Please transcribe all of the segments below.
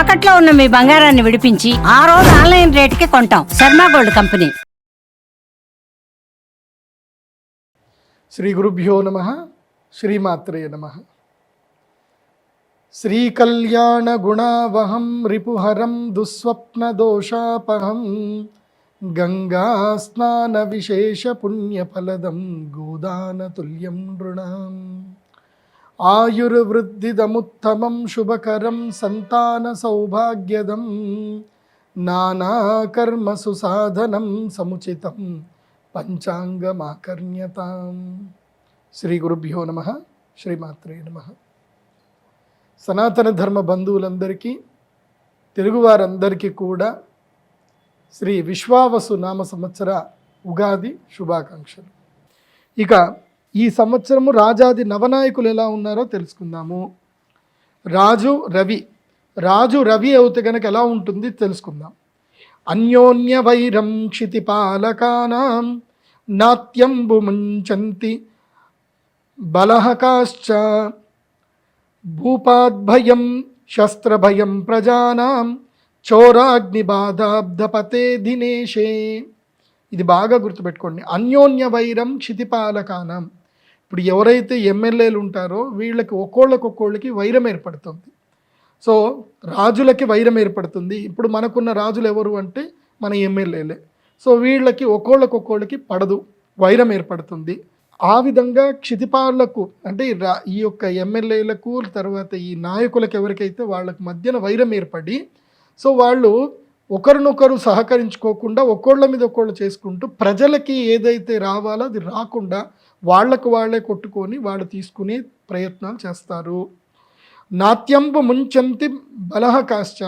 తాకట్లో ఉన్న మీ బంగారాన్ని విడిపించి ఆ రోజు ఆన్లైన్ రేటుకి కొంటాం. Sharma gold company. శ్రీ గురుభ్యో నమ శ్రీమాత్రే నమ. శ్రీకళ్యాణ గుణావహం రిపుహరం దుస్వప్నదోషాపహం గంగా స్నాన విశేష పుణ్యఫలదం గోదానతుల్యం నృణాం. ఆయుర్వృద్ధిదముత్తమం శుభకరం సంతాన సౌభాగ్యదం నానాకర్మసు సాధనం సముచితం పంచాంగమాకర్ణ్యతాం శ్రీ గురుభ్యో నమ శ్రీమాత్రే నమ సనాతన ధర్మ బంధువులందరికీ తెలుగువారందరికీ కూడా శ్రీ విశ్వావసు నామ సంవత్సర ఉగాది శుభాకాంక్షలు ఇక ఈ సంవత్సరము రాజాది నవనాయకులు ఎలా ఉన్నారో తెలుసుకుందాము. రాజు రవి. రాజు రవి అవుతే గనక ఎలా ఉంటుంది తెలుసుకుందాం. అన్యోన్య వైరం క్షితిపాలకానాం నాట్యంబు ముంచంతి బలహకాశ్చ భూపాద్భయం శస్త్రభయం ప్రజానాం చోరాగ్నిబాధాబ్ధపతే దినేశే. ఇది బాగా గుర్తుపెట్టుకోండి. అన్యోన్య వైరం క్షితిపాలకానం ఇప్పుడు ఎవరైతే ఎమ్మెల్యేలు ఉంటారో వీళ్ళకి ఒక్కోళ్ళకి ఒక్కోళ్ళకి వైరం ఏర్పడుతుంది. సో రాజులకి వైరం ఏర్పడుతుంది. ఇప్పుడు మనకున్న రాజులు ఎవరు అంటే మన ఎమ్మెల్యేలే. సో వీళ్ళకి ఒక్కోళ్ళకి ఒక్కోళ్ళకి పడదు వైరం ఏర్పడుతుంది. ఆ విధంగా క్షితిపాలకు అంటే ఈ రా ఈ యొక్క ఎమ్మెల్యేలకు తర్వాత ఈ నాయకులకు ఎవరికైతే వాళ్ళకి మధ్యన వైరం ఏర్పడి సో వాళ్ళు ఒకరినొకరు సహకరించుకోకుండా ఒక్కోళ్ళ మీద ఒక్కోళ్ళు చేసుకుంటూ ప్రజలకి ఏదైతే రావాలో అది రాకుండా వాళ్ళకు వాళ్ళే కొట్టుకొని వాళ్ళు తీసుకునే ప్రయత్నాలు చేస్తారు. నాట్యంబు ముంచంతి బలహకాశ్చ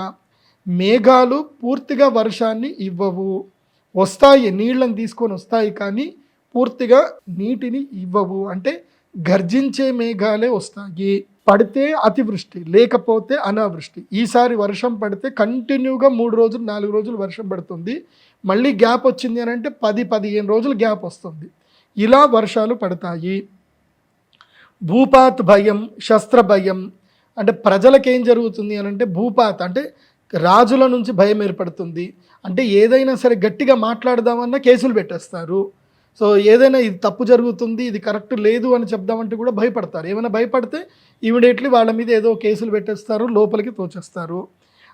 మేఘాలు పూర్తిగా వర్షాన్ని ఇవ్వవు. వస్తాయి నీళ్ళని తీసుకొని వస్తాయి కానీ పూర్తిగా నీటిని ఇవ్వవు. అంటే గర్జించే మేఘాలే వస్తాయి. పడితే అతివృష్టి లేకపోతే అనావృష్టి. ఈసారి వర్షం పడితే కంటిన్యూగా మూడు రోజులు నాలుగు రోజులు వర్షం పడుతుంది. మళ్ళీ గ్యాప్ వచ్చింది అని అంటే పది పదిహేను రోజులు గ్యాప్ వస్తుంది. ఇలా వర్షాలు పడతాయి. భూపాత్ భయం శస్త్ర భయం అంటే ప్రజలకేం ఏం జరుగుతుంది అని అంటే భూపాత్ అంటే రాజుల నుంచి భయం ఏర్పడుతుంది. అంటే ఏదైనా సరే గట్టిగా మాట్లాడదామన్నా కేసులు పెట్టేస్తారు. సో ఏదైనా ఇది తప్పు జరుగుతుంది ఇది కరెక్ట్ లేదు అని చెప్దామంటే కూడా భయపడతారు. ఏమైనా భయపడితే ఇమీడియట్లీ వాళ్ళ మీద ఏదో కేసులు పెట్టేస్తారు లోపలికి తోచేస్తారు.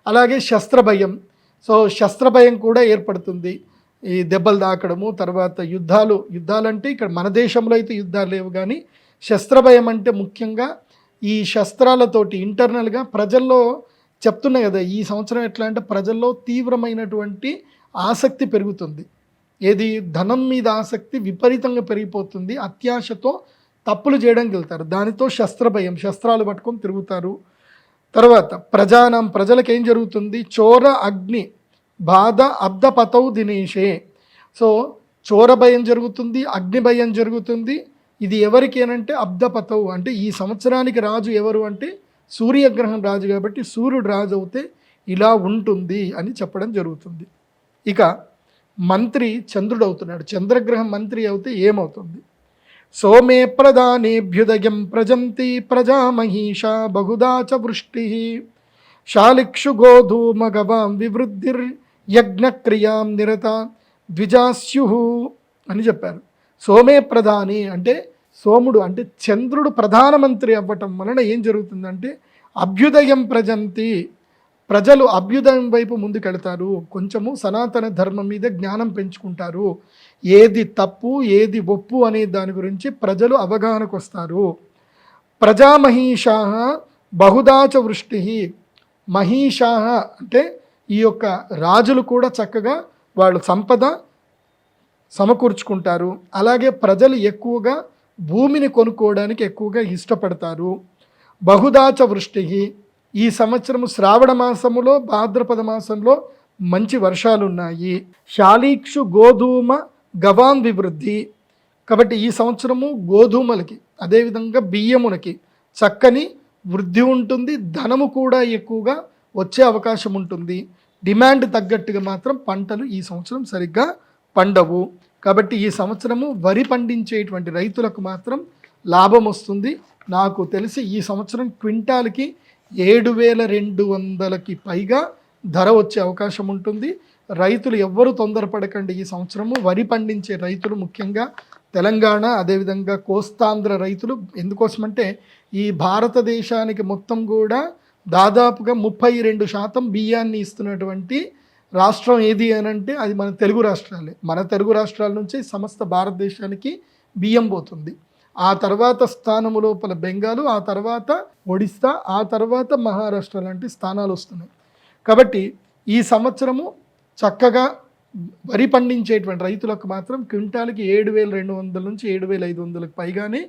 అలాగే శస్త్ర భయం సో శస్త్ర భయం కూడా ఏర్పడుతుంది. ఈ దెబ్బలు తాకడము తర్వాత యుద్ధాలు యుద్ధాలంటే ఇక్కడ మన దేశంలో అయితే యుద్ధాలు లేవు కానీ శస్త్రభయం అంటే ముఖ్యంగా ఈ శస్త్రాలతోటి ఇంటర్నల్గా ప్రజల్లో చెప్తున్నా కదా ఈ సంవత్సరం ఎట్లా అంటే ప్రజల్లో తీవ్రమైనటువంటి ఆసక్తి పెరుగుతుంది. ఏది ధనం మీద ఆసక్తి విపరీతంగా పెరిగిపోతుంది అత్యాశతో తప్పులు చేయడానికి వెళ్తారు. దానితో శస్త్రభయం శస్త్రాలు పట్టుకొని తిరుగుతారు. తర్వాత ప్రజానం ప్రజలకు ఏం జరుగుతుంది? చోర అగ్ని బాధ అబ్దపతౌ దినేషే. సో చోర భయం జరుగుతుంది అగ్ని భయం జరుగుతుంది. ఇది ఎవరికి అబ్దపతవు అంటే ఈ సంవత్సరానికి రాజు ఎవరు అంటే సూర్యగ్రహం రాజు కాబట్టి సూర్యుడు రాజు అవుతే ఇలా ఉంటుంది అని చెప్పడం జరుగుతుంది. ఇక మంత్రి చంద్రుడు అవుతున్నాడు చంద్రగ్రహం మంత్రి అవుతే ఏమవుతుంది? సోమే ప్రధానేభ్యుదయం ప్రజంతి ప్రజామహీషా బహుదా చ వృష్టి. శాలిక్షు గోధూమగవాం వివృద్ధిర్ యజ్ఞక్రియాం నిరత ద్విజాస్యు అని చెప్పారు. సోమే ప్రధాని అంటే సోముడు అంటే చంద్రుడు ప్రధానమంత్రి అవ్వటం వలన ఏం జరుగుతుందంటే అభ్యుదయం ప్రజంతి. ప్రజలు అభ్యుదయం వైపు ముందుకెళ్తారు. కొంచెము సనాతన ధర్మం మీద జ్ఞానం పెంచుకుంటారు. ఏది తప్పు ఏది ఒప్పు అనే దాని గురించి ప్రజలు అవగాహనకు వస్తారు. ప్రజామహీషా బహుదాచ వృష్టి. మహీషా అంటే ఈ యొక్క రాజులు కూడా చక్కగా వాళ్ళు సంపద సమకూర్చుకుంటారు. అలాగే ప్రజలు ఎక్కువగా భూమిని కొనుక్కోవడానికి ఎక్కువగా ఇష్టపడతారు. బహుదాచ వృష్టి ఈ సంవత్సరము శ్రావణ మాసములో భాద్రపద మాసంలో మంచి వర్షాలు ఉన్నాయి శాలీక్షు గోధూమ గవాన్ వివృద్ధి. కాబట్టి ఈ సంవత్సరము గోధుమలకి అదేవిధంగా బియ్యమునకి చక్కని వృద్ధి ఉంటుంది ధనము కూడా ఎక్కువగా వచ్చే అవకాశం ఉంటుంది డిమాండ్ తగ్గట్టుగా మాత్రం పంటలు ఈ సంవత్సరం సరిగ్గా పండవు. కాబట్టి ఈ సంవత్సరము వరి పండించేటువంటి రైతులకు మాత్రం లాభం వస్తుంది. నాకు తెలిసి ఈ సంవత్సరం క్వింటాల్కి ఏడు వేల రెండు వందలకి పైగా ధర వచ్చే అవకాశం ఉంటుంది. రైతులు ఎవ్వరూ తొందరపడకండి. ఈ సంవత్సరము వరి పండించే రైతులు ముఖ్యంగా తెలంగాణ అదేవిధంగా కోస్తాంధ్ర రైతులు. ఎందుకోసమంటే ఈ భారతదేశానికి మొత్తం కూడా దాదాపుగా ముప్పై రెండు శాతం బియ్యాన్ని ఇస్తున్నటువంటి రాష్ట్రం ఏది అని అంటే అది మన తెలుగు రాష్ట్రాలే. మన తెలుగు రాష్ట్రాల నుంచి సమస్త భారతదేశానికి బియ్యం పోతుంది. ఆ తర్వాత స్థానము లోపల బెంగాలు ఆ తర్వాత ఒడిస్సా ఆ తర్వాత మహారాష్ట్ర లాంటి స్థానాలు వస్తున్నాయి. కాబట్టి ఈ సంవత్సరము చక్కగా వరి పండించేటువంటి రైతులకు మాత్రం క్వింటాల్కి ఏడు వేల రెండు వందల నుంచి ఏడు వేల ఐదు వందలకు పైగానే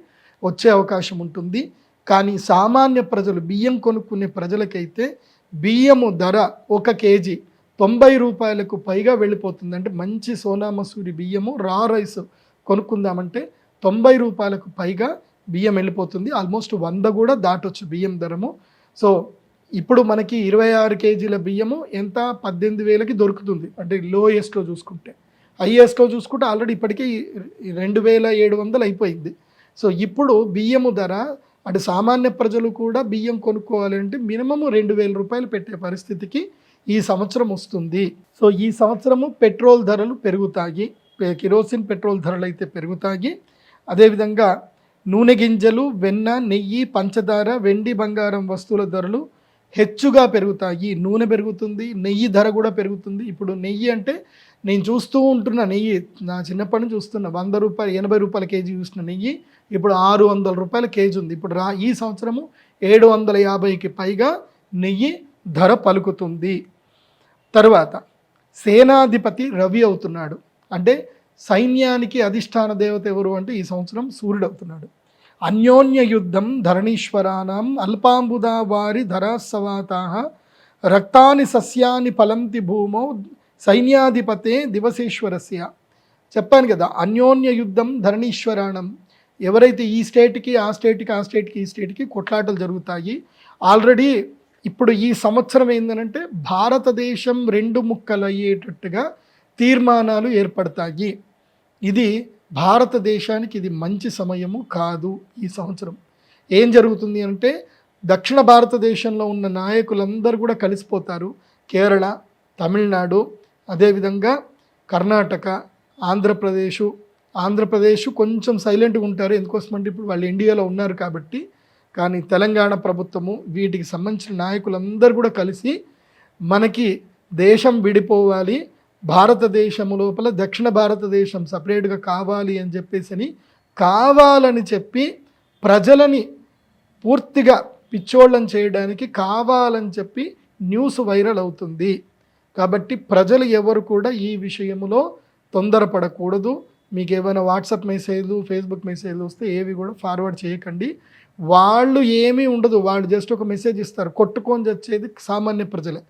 వచ్చే అవకాశం ఉంటుంది. కానీ సామాన్య ప్రజలు బియ్యం కొనుక్కునే ప్రజలకైతే బియ్యము ధర ఒక కేజీ తొంభై రూపాయలకు పైగా వెళ్ళిపోతుంది అంటే మంచి సోనా మసూరి బియ్యము రా రైస్ కొనుక్కుందామంటే తొంభై రూపాయలకు పైగా బియ్యం వెళ్ళిపోతుంది. ఆల్మోస్ట్ వంద కూడా దాటొచ్చు బియ్యం ధరము. సో ఇప్పుడు మనకి ఇరవై ఆరు కేజీల బియ్యము ఎంత? పద్దెనిమిది వేలకి దొరుకుతుంది. అంటే లోయెస్ట్లో చూసుకుంటే. హైయెస్ట్లో చూసుకుంటే ఆల్రెడీ ఇప్పటికీ రెండు వేల ఏడు వందలు అయిపోయింది. సో ఇప్పుడు బియ్యము ధర అటు సామాన్య ప్రజలు కూడా బియ్యం కొనుక్కోవాలంటే మినిమం మినిమము రెండు వేల రూపాయలు పెట్టే పరిస్థితికి ఈ సంవత్సరం వస్తుంది. సో ఈ సంవత్సరము పెట్రోల్ ధరలు పెరుగుతాయి. కిరోసిన్ పెట్రోల్ ధరలు అయితే పెరుగుతాయి. అదేవిధంగా నూనె గింజలు వెన్న నెయ్యి పంచదార వెండి బంగారం వస్తువుల ధరలు హెచ్చుగా పెరుగుతాయి. నూనె పెరుగుతుంది నెయ్యి ధర కూడా పెరుగుతుంది. ఇప్పుడు నెయ్యి అంటే నేను చూస్తూ ఉంటున్న నెయ్యి నా చిన్నప్పటి నుంచి చూస్తున్న వంద రూపాయలు ఎనభై రూపాయల కేజీ చూసిన నెయ్యి ఇప్పుడు ఆరు వందల రూపాయల కేజీ ఉంది. ఇప్పుడు రా ఈ సంవత్సరము ఏడు వందల యాభైకి పైగా నెయ్యి ధర పలుకుతుంది. తరువాత సేనాధిపతి రవి అవుతున్నాడు. అంటే సైన్యానికి అధిష్టాన దేవత ఎవరు అంటే ఈ సంవత్సరం సూర్యుడు అవుతున్నాడు. అన్యోన్య యుద్ధం ధరణీశ్వరాణం అల్పాంబుదా వారి ధరాసవాతా రక్తాని సస్యాని ఫలంతి భూమౌ సైన్యాధిపతే దివసేశ్వరస్య. చెప్పాను కదా అన్యోన్య యుద్ధం ధరణీశ్వరాణం. ఎవరైతే ఈ స్టేట్కి ఆ స్టేట్కి ఆ స్టేట్కి ఈ స్టేట్కి కొట్లాటలు జరుగుతాయి ఆల్రెడీ ఇప్పుడు ఈ సంవత్సరం ఏంటంటే భారతదేశం రెండు ముక్కలు అయ్యేటట్టుగా తీర్మానాలు ఏర్పడతాయి. ఇది భారతదేశానికి ఇది మంచి సమయము కాదు ఈ సంవత్సరం. ఏం జరుగుతుంది అంటే దక్షిణ భారతదేశంలో ఉన్న నాయకులందరూ కూడా కలిసిపోతారు. కేరళ తమిళనాడు అదేవిధంగా కర్ణాటక ఆంధ్రప్రదేశ్ ఆంధ్రప్రదేశ్ కొంచెం సైలెంట్గా ఉంటారు. ఎందుకోసమంటే ఇప్పుడు వాళ్ళు ఇండియాలో ఉన్నారు కాబట్టి. కానీ తెలంగాణ ప్రభుత్వము వీటికి సంబంధించిన నాయకులందరూ కూడా కలిసి మనకి దేశం విడిపోవాలి. భారతదేశము లోపల దక్షిణ భారతదేశం సపరేట్గా కావాలి అని చెప్పేసి అని కావాలని చెప్పి ప్రజలని పూర్తిగా పిచ్చోళ్ళని చేయడానికి కావాలని చెప్పి న్యూస్ వైరల్ అవుతుంది. కాబట్టి ప్రజలు ఎవరు కూడా ఈ విషయంలో తొందరపడకూడదు. మీకు ఏమైనా వాట్సాప్ మెసేజ్లు ఫేస్బుక్ మెసేజ్లు వస్తే ఏవి కూడా ఫార్వర్డ్ చేయకండి. వాళ్ళు ఏమీ ఉండదు. వాళ్ళు జస్ట్ ఒక మెసేజ్ ఇస్తారు. కొట్టుకొని చచ్చేది సామాన్య ప్రజలే.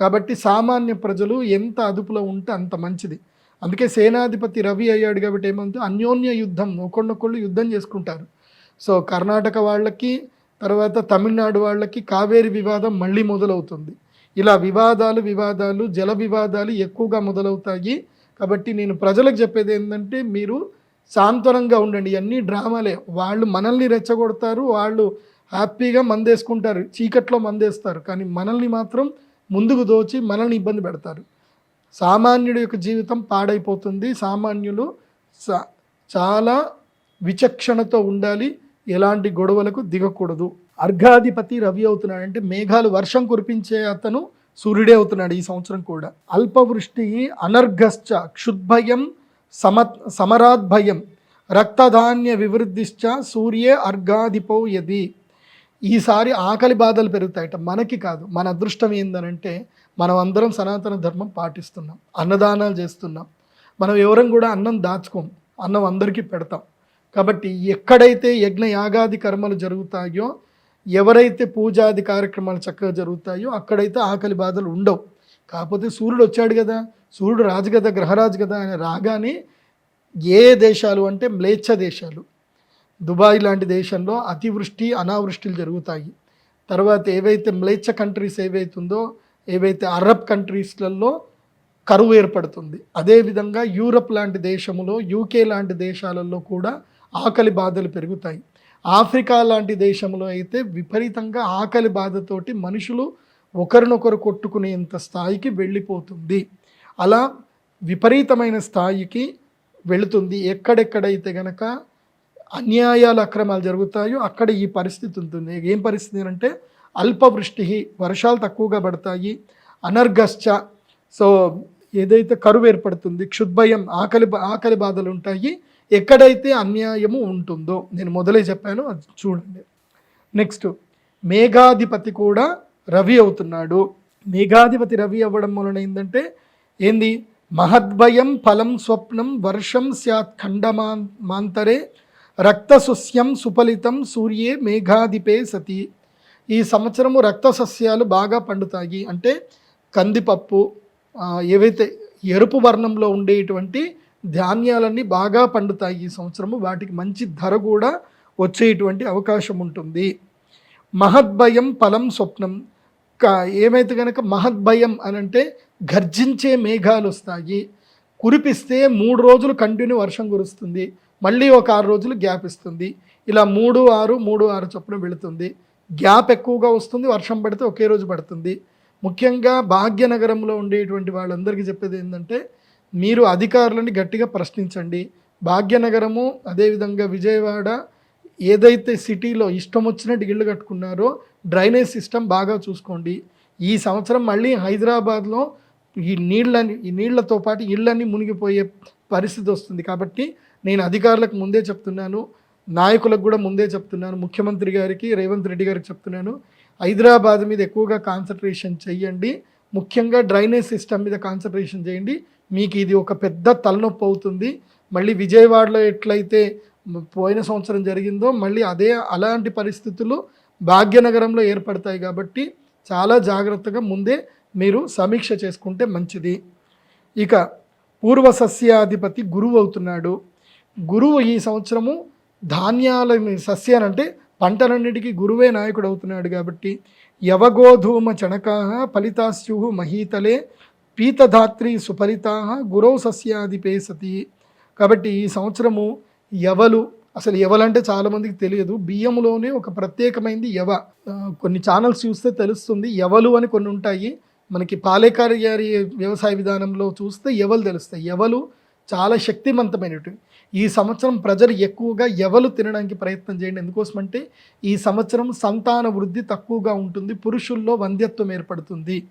కాబట్టి సామాన్య ప్రజలు ఎంత అదుపులో ఉంటే అంత మంచిది. అందుకే సేనాధిపతి రవి అయ్యాడు కాబట్టి ఏమంటే అన్యోన్య యుద్ధం. ఒకళ్ళొకళ్ళు యుద్ధం చేసుకుంటారు. సో కర్ణాటక వాళ్ళకి తర్వాత తమిళనాడు వాళ్ళకి కావేరి వివాదం మళ్ళీ మొదలవుతుంది. ఇలా వివాదాలు వివాదాలు జల వివాదాలు ఎక్కువగా మొదలవుతాయి. కాబట్టి నేను ప్రజలకు చెప్పేది ఏంటంటే మీరు సాంత్వనంగా ఉండండి. అన్నీ డ్రామాలే. వాళ్ళు మనల్ని రెచ్చగొడతారు. వాళ్ళు హ్యాపీగా మందేసుకుంటారు. చీకట్లో మందేస్తారు. కానీ మనల్ని మాత్రం ముందుకు దోచి మనల్ని ఇబ్బంది పెడతారు. సామాన్యుడి యొక్క జీవితం పాడైపోతుంది. సామాన్యులు స- చాలా విచక్షణతో ఉండాలి. ఎలాంటి గొడవలకు దిగకూడదు. అర్ఘాధిపతి రవి అవుతున్నాడంటే మేఘాలు వర్షం కురిపించే అతను సూర్యుడే అవుతున్నాడు ఈ సంవత్సరం కూడా. అల్పవృష్టి అనర్ఘశ్చ క్షుద్భయం సమ సమరాద్భయం రక్తధాన్య వివృద్ధిశ్చ సూర్యే అర్ఘాధిపో యది. ఈసారి ఆకలి బాధలు పెరుగుతాయట. మనకి కాదు మన అదృష్టం ఏందనంటే మనం అందరం సనాతన ధర్మం పాటిస్తున్నాం అన్నదానాలు చేస్తున్నాం. మనం ఎవరం కూడా అన్నం దాచుకోం అన్నం అందరికీ పెడతాం. కాబట్టి ఎక్కడైతే యజ్ఞ యాగాది కర్మలు జరుగుతాయో ఎవరైతే పూజాది కార్యక్రమాలు చక్కగా జరుగుతాయో అక్కడైతే ఆకలి బాధలు ఉండవు. కాకపోతే సూర్యుడు వచ్చాడు కదా సూర్యుడు రాజు కదా గ్రహరాజు కదా ఆయన రాగానే ఏ దేశాలు అంటే మ్లేచ్ఛ దేశాలు. దుబాయ్ లాంటి దేశంలో అతివృష్టి అనావృష్టిలు జరుగుతాయి. తర్వాత ఏవైతే మ్లేచ్ఛ కంట్రీస్ ఏవైతుందో ఏవైతే అరబ్ కంట్రీస్లలో కరువు ఏర్పడుతుంది. అదేవిధంగా యూరప్ లాంటి దేశములో యూకే లాంటి దేశాలలో కూడా ఆకలి బాధలు పెరుగుతాయి. ఆఫ్రికా లాంటి దేశంలో అయితే విపరీతంగా ఆకలి బాధతోటి మనుషులు ఒకరినొకరు కొట్టుకునేంత స్థాయికి వెళ్ళిపోతుంది. అలా విపరీతమైన స్థాయికి వెళుతుంది. ఎక్కడెక్కడైతే గనక అన్యాయాలు అక్రమాలు జరుగుతాయో అక్కడ ఈ పరిస్థితి ఉంటుంది. ఏం పరిస్థితి అంటే అల్పవృష్టి వర్షాలు తక్కువగా పడతాయి. అనర్గశ్చ సో ఏదైతే కరువు ఏర్పడుతుంది క్షుద్భయం ఆకలి ఆకలి బాధలు ఉంటాయి. ఎక్కడైతే అన్యాయము ఉంటుందో నేను మొదలే చెప్పాను అది చూడండి. నెక్స్ట్ మేఘాధిపతి కూడా రవి అవుతున్నాడు. మేఘాధిపతి రవి అవ్వడం వలన ఏంటంటే ఏంది? మహద్భయం ఫలం స్వప్నం వర్షం స్యాత్ ఖండమా మాంతరే రక్తసస్యం సుఫలితం సూర్యే మేఘాధిపే సతి. ఈ సంవత్సరము రక్త సస్యాలు బాగా పండుతాయి. అంటే కందిపప్పు ఏవైతే ఎరుపు వర్ణంలో ఉండేటువంటి ధాన్యాలన్నీ బాగా పండుతాయి ఈ సంవత్సరము. వాటికి మంచి ధర కూడా వచ్చేటువంటి అవకాశం ఉంటుంది. మహద్భయం ఫలం స్వప్నం. క- ఏమైతే కనుక మహద్భయం అని అంటే గర్జించే మేఘాలు వస్తాయి. కురిపిస్తే మూడు రోజులు కంటిన్యూ వర్షం కురుస్తుంది. మళ్ళీ ఒక ఆరు రోజులు గ్యాప్ ఇస్తుంది. ఇలా మూడు ఆరు మూడు ఆరు చొప్పున వెళుతుంది. గ్యాప్ ఎక్కువగా వస్తుంది వర్షం పడితే ఒకే రోజు పడుతుంది. ముఖ్యంగా భాగ్యనగరంలో ఉండేటువంటి వాళ్ళందరికీ చెప్పేది ఏంటంటే మీరు అధికారులని గట్టిగా ప్రశ్నించండి. భాగ్యనగరము అదేవిధంగా విజయవాడ ఏదైతే సిటీలో ఇష్టం వచ్చినట్టు ఇళ్ళు కట్టుకున్నారో డ్రైనేజ్ సిస్టమ్ బాగా చూసుకోండి. ఈ సంవత్సరం మళ్ళీ హైదరాబాద్లో ఈ నీళ్ళని ఈ నీళ్ళతో పాటు ఇళ్ళన్నీ మునిగిపోయే పరిస్థితి వస్తుంది. కాబట్టి నేను అధికారులకు ముందే చెప్తున్నాను. నాయకులకు కూడా ముందే చెప్తున్నాను. ముఖ్యమంత్రి గారికి రేవంత్ రెడ్డి గారికి చెప్తున్నాను. హైదరాబాద్ మీద ఎక్కువగా కాన్సన్ట్రేషన్ చేయండి. ముఖ్యంగా డ్రైనేజ్ సిస్టమ్ మీద కాన్సన్ట్రేషన్ చేయండి. మీకు ఇది ఒక పెద్ద తలనొప్పి అవుతుంది. మళ్ళీ విజయవాడలో ఎట్లయితే పోయిన సంవత్సరం జరిగిందో మళ్ళీ అదే అలాంటి పరిస్థితులు భాగ్యనగరంలో ఏర్పడతాయి కాబట్టి చాలా జాగ్రత్తగా ముందే మీరు సమీక్ష చేసుకుంటే మంచిది. ఇక పూర్వ సస్యాధిపతి గురువు అవుతున్నాడు. గురువు ఈ సంవత్సరము ధాన్యాలని సస్యాలంటే పంటలన్నిటికీ గురువే నాయకుడు అవుతున్నాడు కాబట్టి యవగోధూమ చణకా ఫలితాస్యు మహీతలే పీతధాత్రి సుఫలితా గురౌ సస్యాధిపే సతి కాబట్టి ఈ సంవత్సరము యవలు అసలు ఎవలంటే చాలామందికి తెలియదు. బియ్యంలోనే ఒక ప్రత్యేకమైనది యవ. కొన్ని ఛానల్స్ చూస్తే తెలుస్తుంది యవలు అని కొన్ని ఉంటాయి. మనకి పాలేకారి గారి వ్యవసాయ విధానంలో చూస్తే ఎవలు తెలుస్తాయి. ఎవలు చాలా శక్తివంతమైనవి ఈ సంవత్సరం ప్రజలు ఎక్కువగా ఎవలు తినడానికి ప్రయత్నం చేయండి. ఎందుకోసమంటే ఈ సంవత్సరం సంతాన వృద్ధి తక్కువగా ఉంటుంది పురుషుల్లో వంధ్యత్వం ఏర్పడుతుంది.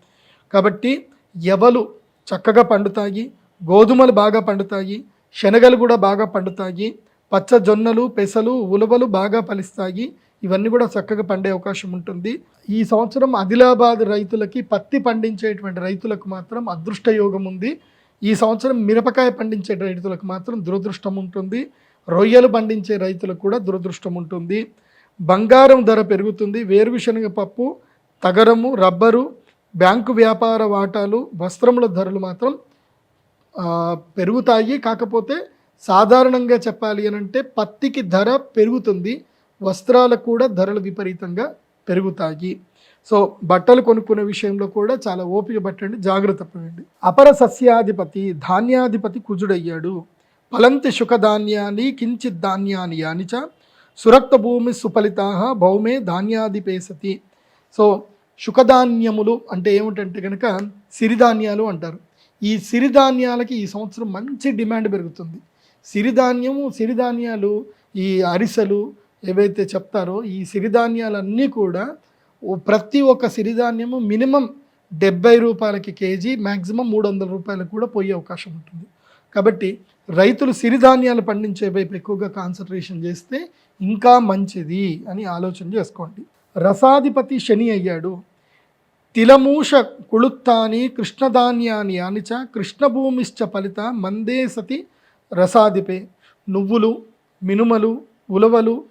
కాబట్టి ఎవలు చక్కగా పండుతాయి గోధుమలు బాగా పండుతాయి శనగలు కూడా బాగా పండుతాయి పచ్చ జొన్నలు పెసలు ఉలవలు బాగా ఫలిస్తాయి. ఇవన్నీ కూడా చక్కగా పండే అవకాశం ఉంటుంది. ఈ సంవత్సరం ఆదిలాబాద్ రైతులకి పత్తి పండించేటువంటి రైతులకు మాత్రం అదృష్ట యోగం ఉంది. ఈ సంవత్సరం మిరపకాయ పండించే రైతులకు మాత్రం దురదృష్టం ఉంటుంది. రొయ్యలు పండించే రైతులకు కూడా దురదృష్టం ఉంటుంది. బంగారం ధర పెరుగుతుంది. వేరుశనగ పప్పు తగరము రబ్బరు బ్యాంకు వ్యాపార వాటాలు వస్త్రముల ధరలు మాత్రం పెరుగుతాయి. కాకపోతే సాధారణంగా చెప్పాలి అని అంటే పత్తికి ధర పెరుగుతుంది. వస్త్రాలకు కూడా ధరలు విపరీతంగా పెరుగుతాయి. సో బట్టలు కొనుక్కునే విషయంలో కూడా చాలా ఓపిక పట్టండి జాగ్రత్త పడండి. అపర సస్యాధిపతి ధాన్యాధిపతి కుజుడయ్యాడు. ఫలంతి శుకధాన్యాన్ని కించిత్ ధాన్యాన్ని యానిచ సురక్త భూమి సుఫలితా భౌమే ధాన్యాధిపేసతి సో శుకధాన్యములు అంటే ఏమిటంటే కనుక సిరిధాన్యాలు అంటారు. ఈ సిరిధాన్యాలకి ఈ సంవత్సరం మంచి డిమాండ్ పెరుగుతుంది. సిరిధాన్యము సిరిధాన్యాలు ఈ అరిసెలు ఏవైతే చెప్తారో ఈ సిరిధాన్యాలన్నీ కూడా ఓ- ప్రతి ఒక్క సిరిధాన్యము మినిమం డెబ్బై రూపాయలకి కేజీ మ్యాక్సిమం మూడు వందల రూపాయలకు కూడా పోయే అవకాశం ఉంటుంది. కాబట్టి రైతులు సిరిధాన్యాలు పండించే వైపు ఎక్కువగా కాన్సన్ట్రేషన్ చేస్తే ఇంకా మంచిది అని ఆలోచన చేసుకోండి. రసాధిపతి శని అయ్యాడు. తిలమూష కుళుత్తాని కృష్ణధాన్యాని అనిచ కృష్ణభూమిశ్చ ఫలిత మందే సతి రసాదిపే. నువ్వులు మినుమలు ఉలవలు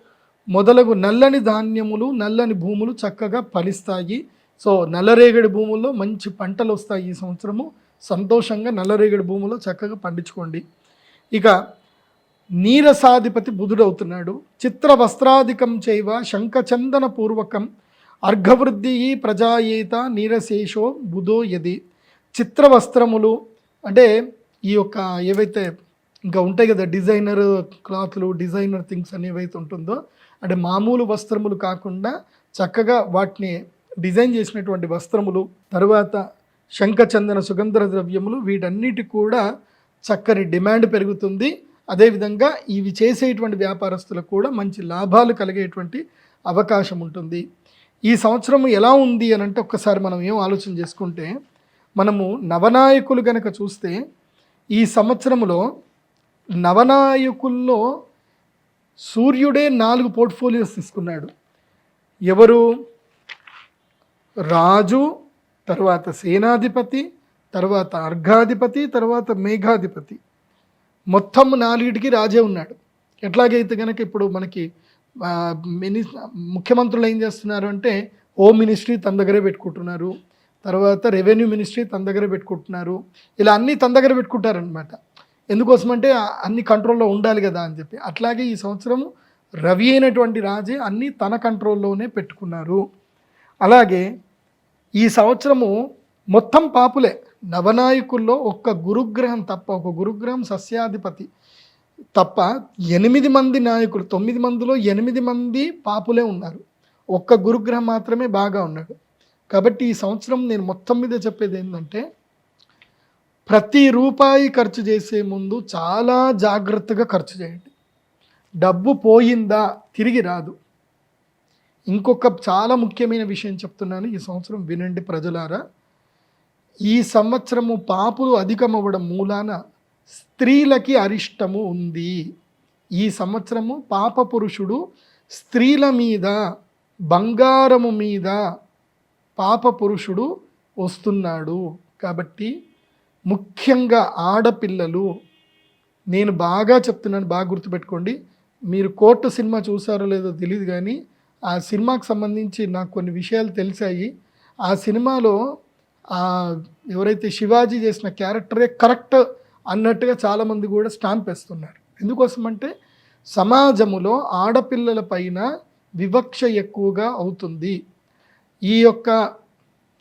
మొదలగు నల్లని ధాన్యములు నల్లని భూములు చక్కగా ఫలిస్తాయి. సో నల్లరేగడి భూముల్లో మంచి పంటలు వస్తాయి ఈ సంవత్సరము. సంతోషంగా నల్లరేగడి భూములో చక్కగా పండించుకోండి. ఇక నీరసాధిపతి బుధుడవుతున్నాడు. చిత్ర వస్త్రాధికం చేయవ శంఖచందన పూర్వకం అర్ఘవృద్ధి ప్రజాయేత నీరశేషో బుధో యది. చిత్ర వస్త్రములు అంటే ఈ యొక్క ఏవైతే ఇంకా ఉంటాయి కదా డిజైనర్ క్లాత్లు డిజైనర్ థింగ్స్ అని ఏవైతే ఉంటుందో అంటే మామూలు వస్త్రములు కాకుండా చక్కగా వాటిని డిజైన్ చేసినటువంటి వస్త్రములు తర్వాత శంఖచందన సుగంధ ద్రవ్యములు వీటన్నిటి కూడా చక్కని డిమాండ్ పెరుగుతుంది. అదేవిధంగా ఇవి చేసేటువంటి వ్యాపారస్తులకు కూడా మంచి లాభాలు కలిగేటువంటి అవకాశం ఉంటుంది. ఈ సంవత్సరం ఎలా ఉంది అని అంటే ఒక్కసారి మనం ఏం ఆలోచన చేసుకుంటే మనము నవనాయకులు కనుక చూస్తే ఈ సంవత్సరంలో నవనాయకుల్లో సూర్యుడే నాలుగు పోర్ట్ఫోలియోస్ తీసుకున్నాడు. ఎవరు? రాజు తర్వాత సేనాధిపతి తర్వాత అర్ఘాధిపతి తర్వాత మేఘాధిపతి. మొత్తం నాలుగిటికి రాజే ఉన్నాడు. ఎట్లాగైతే కనుక ఇప్పుడు మనకి మిని ముఖ్యమంత్రులు ఏం చేస్తున్నారు అంటే హోమ్ మినిస్ట్రీ తన దగ్గరే పెట్టుకుంటున్నారు. తర్వాత రెవెన్యూ మినిస్ట్రీ తన దగ్గరే పెట్టుకుంటున్నారు. ఇలా అన్నీ తన దగ్గర పెట్టుకుంటారనమాట ఎందుకోసమంటే అన్ని కంట్రోల్లో ఉండాలి కదా అని చెప్పి. అట్లాగే ఈ సంవత్సరం రవి అయినటువంటి రాజే అన్నీ తన కంట్రోల్లోనే పెట్టుకున్నారు. అలాగే ఈ సంవత్సరము మొత్తం పాపులే. నవనాయకుల్లో ఒక్క గురుగ్రహం తప్ప ఒక గురుగ్రహం సస్యాధిపతి. తప్ప ఎనిమిది మంది నాయకులు తొమ్మిది మందిలో ఎనిమిది మంది పాపులే ఉన్నారు. ఒక్క గురుగ్రహం మాత్రమే బాగా ఉన్నాడు. కాబట్టి ఈ సంవత్సరం నేను మొత్తం మీద చెప్పేది ఏంటంటే ప్రతి రూపాయి ఖర్చు చేసే ముందు చాలా జాగ్రత్తగా ఖర్చు చేయండి. డబ్బు పోయిందా తిరిగి రాదు. ఇంకొక చాలా ముఖ్యమైన విషయం చెప్తున్నాను ఈ సంవత్సరం వినండి ప్రజలారా. ఈ సంవత్సరము పాపులు అధికమవ్వడం మూలాన స్త్రీలకి అరిష్టము ఉంది. ఈ సంవత్సరము పాప పురుషుడు స్త్రీల మీద బంగారము మీద పాప పురుషుడు వస్తున్నాడు. కాబట్టి ముఖ్యంగా ఆడపిల్లలు నేను బాగా చెప్తున్నాను బాగా గుర్తుపెట్టుకోండి. మీరు కోర్టు సినిమా చూసారో లేదో తెలియదు కానీ ఆ సినిమాకు సంబంధించి నాకు కొన్ని విషయాలు తెలిసాయి. ఆ సినిమాలో ఎవరైతే శివాజీ చేసిన క్యారెక్టరే కరెక్ట్ అన్నట్టుగా చాలామంది కూడా స్టాంప్ వేస్తున్నారు. ఎందుకోసం అంటే సమాజములో ఆడపిల్లల పైన వివక్ష ఎక్కువగా అవుతుంది. ఈ యొక్క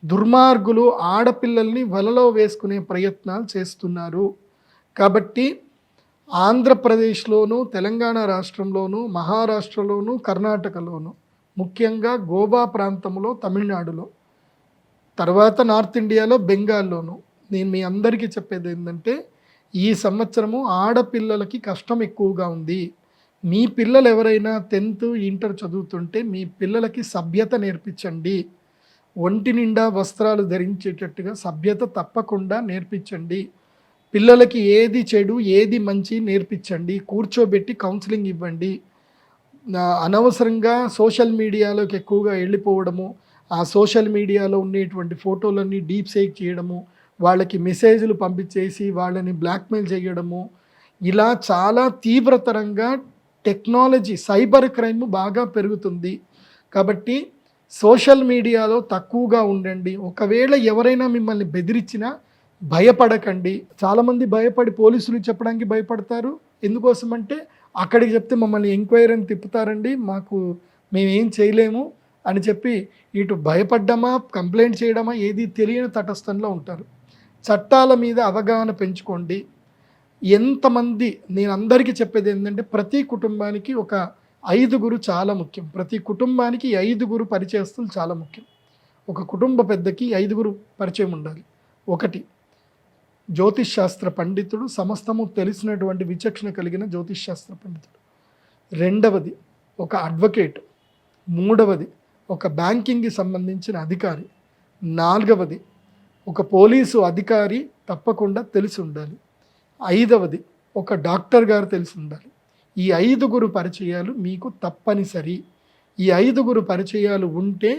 దుర్మార్గులు ఆడపిల్లల్ని వలలో వేసుకునే ప్రయత్నాలు చేస్తున్నారు. కాబట్టి ఆంధ్రప్రదేశ్లోను తెలంగాణ రాష్ట్రంలోను మహారాష్ట్రలోను కర్ణాటకలోను ముఖ్యంగా గోవా ప్రాంతంలో తమిళనాడులో తర్వాత నార్త్ ఇండియాలో బెంగాల్లోను నేను మీ అందరికీ చెప్పేది ఏంటంటే ఈ సంవత్సరము ఆడపిల్లలకి కష్టం ఎక్కువగా ఉంది. మీ పిల్లలు ఎవరైనా టెన్త్ ఇంటర్ చదువుతుంటే మీ పిల్లలకి సభ్యత నేర్పించండి. ఒంటి నిండా వస్త్రాలు ధరించేటట్టుగా సభ్యత తప్పకుండా నేర్పించండి. పిల్లలకి ఏది చెడు ఏది మంచి నేర్పించండి. కూర్చోబెట్టి కౌన్సిలింగ్ ఇవ్వండి. అనవసరంగా సోషల్ మీడియాలోకి ఎక్కువగా వెళ్ళిపోవడము ఆ సోషల్ మీడియాలో ఉండేటువంటి ఫోటోలన్నీ డీప్ సేక్ చేయడము వాళ్ళకి మెసేజ్లు పంపించేసి వాళ్ళని బ్లాక్మెయిల్ చేయడము ఇలా చాలా తీవ్రతరంగా టెక్నాలజీ సైబర్ క్రైమ్ బాగా పెరుగుతుంది. కాబట్టి సోషల్ మీడియాలో తక్కువగా ఉండండి. ఒకవేళ ఎవరైనా మిమ్మల్ని బెదిరించినా భయపడకండి. చాలామంది భయపడి పోలీసులు చెప్పడానికి భయపడతారు. ఎందుకోసం అంటే అక్కడికి చెప్తే మమ్మల్ని ఎంక్వైరీని తిప్పుతారండి. మాకు మేమేం చేయలేము అని చెప్పి ఇటు భయపడ్డమా కంప్లైంట్ చేయడమా ఏది తెలియని తటస్థంలో ఉంటారు. చట్టాల మీద అవగాహన పెంచుకోండి. ఎంతమంది నేను అందరికీ చెప్పేది ఏంటంటే ప్రతి కుటుంబానికి ఒక ఐదుగురు చాలా ముఖ్యం. ప్రతి కుటుంబానికి ఐదుగురు పరిచయస్తులు చాలా ముఖ్యం. ఒక కుటుంబ పెద్దకి ఐదుగురు పరిచయం ఉండాలి. ఒకటి జ్యోతిష్ శాస్త్ర పండితుడు సమస్తము తెలిసినటువంటి విచక్షణ కలిగిన జ్యోతిష్ శాస్త్ర పండితుడు. రెండవది ఒక అడ్వకేట్. మూడవది ఒక బ్యాంకింగ్కి సంబంధించిన అధికారి. నాలుగవది ఒక పోలీసు అధికారి తప్పకుండా తెలిసి ఉండాలి ఐదవది ఒక డాక్టర్ గారు తెలిసి ఉండాలి ఈ ఐదుగురు పరిచయాలు మీకు తప్పనిసరి. ఈ ఐదుగురు పరిచయాలు ఉంటే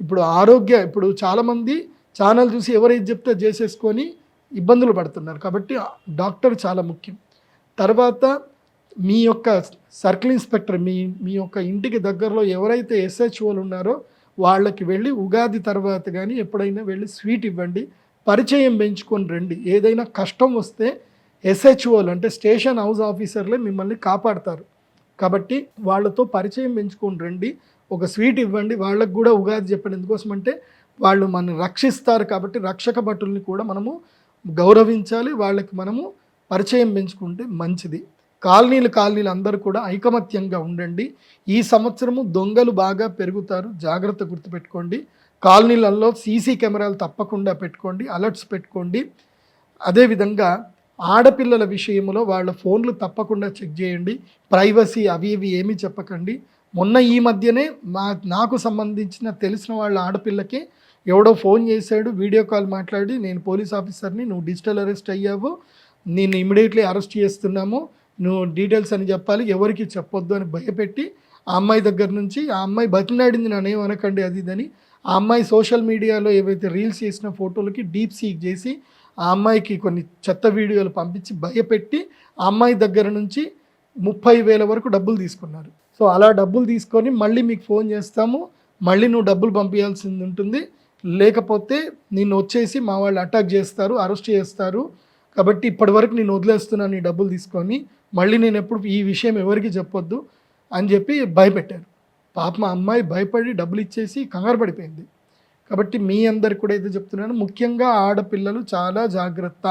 ఇప్పుడు ఆరోగ్య ఇప్పుడు చాలామంది ఛానల్ చూసి ఎవరైతే చెప్తే చేసేసుకొని ఇబ్బందులు పడుతున్నారు. కాబట్టి డాక్టర్ చాలా ముఖ్యం. తర్వాత మీ యొక్క సర్కిల్ ఇన్స్పెక్టర్ మీ మీ యొక్క ఇంటికి దగ్గరలో ఎవరైతే ఎస్హెచ్ఓలు ఉన్నారో వాళ్ళకి వెళ్ళి ఉగాది తర్వాత కానీ ఎప్పుడైనా వెళ్ళి స్వీట్ ఇవ్వండి పరిచయం పెంచుకొని రండి. ఏదైనా కష్టం వస్తే ఎస్హెచ్ఓలు అంటే స్టేషన్ హౌస్ ఆఫీసర్లే మిమ్మల్ని కాపాడతారు. కాబట్టి వాళ్ళతో పరిచయం పెంచుకొని రండి. ఒక స్వీట్ ఇవ్వండి. వాళ్ళకు కూడా ఉగాది చెప్పండి. ఎందుకోసం అంటే వాళ్ళు మనల్ని రక్షిస్తారు కాబట్టి రక్షక భటుల్ని కూడా మనము గౌరవించాలి. వాళ్ళకి మనము పరిచయం పెంచుకుంటే మంచిది. కాలనీలు కాలనీలు అందరూ కూడా ఐకమత్యంగా ఉండండి. ఈ సంవత్సరము దొంగలు బాగా పెరుగుతారు. జాగ్రత్త గుర్తుపెట్టుకోండి. కాలనీలలో సీసీ కెమెరాలు తప్పకుండా పెట్టుకోండి. అలర్ట్స్ పెట్టుకోండి. అదేవిధంగా ఆడపిల్లల విషయంలో వాళ్ళ ఫోన్లు తప్పకుండా చెక్ చేయండి. ప్రైవసీ అవి ఇవి ఏమీ చెప్పకండి. మొన్న ఈ మధ్యనే మా నాకు సంబంధించిన తెలిసిన వాళ్ళ ఆడపిల్లకి ఎవడో ఫోన్ చేశాడు వీడియో కాల్ మాట్లాడి నేను పోలీస్ ఆఫీసర్ని నువ్వు డిజిటల్ అరెస్ట్ అయ్యావు నేను ఇమీడియట్లీ అరెస్ట్ చేస్తున్నాము. నువ్వు డీటెయిల్స్ అని చెప్పాలి. ఎవరికి చెప్పొద్దు అని భయపెట్టి ఆ అమ్మాయి దగ్గర నుంచి ఆ అమ్మాయి బతిలాడింది నన్ను ఏమనకండి అది ఇదని ఆ అమ్మాయి సోషల్ మీడియాలో ఏవైతే రీల్స్ చేసిన ఫోటోలకి డీప్ సీక్ చేసి ఆ అమ్మాయికి కొన్ని చెత్త వీడియోలు పంపించి భయపెట్టి ఆ అమ్మాయి దగ్గర నుంచి ముప్పై వేల వరకు డబ్బులు తీసుకున్నారు. సో అలా డబ్బులు తీసుకొని మళ్ళీ మీకు ఫోన్ చేస్తాము. మళ్ళీ నువ్వు డబ్బులు పంపించాల్సింది ఉంటుంది. లేకపోతే నిన్ను వచ్చేసి మా వాళ్ళు అటాక్ చేస్తారు అరెస్ట్ చేస్తారు. కాబట్టి ఇప్పటివరకు నేను వదిలేస్తున్నాను నీ డబ్బులు తీసుకొని. మళ్ళీ నేను ఎప్పుడు ఈ విషయం ఎవరికి చెప్పొద్దు అని చెప్పి భయపెట్టారు. పాప మా అమ్మాయి భయపడి డబ్బులు ఇచ్చేసి కంగారు పడిపోయింది. కాబట్టి మీ అందరికి కూడా అయితే చెప్తున్నాను ముఖ్యంగా ఆడపిల్లలు చాలా జాగ్రత్త.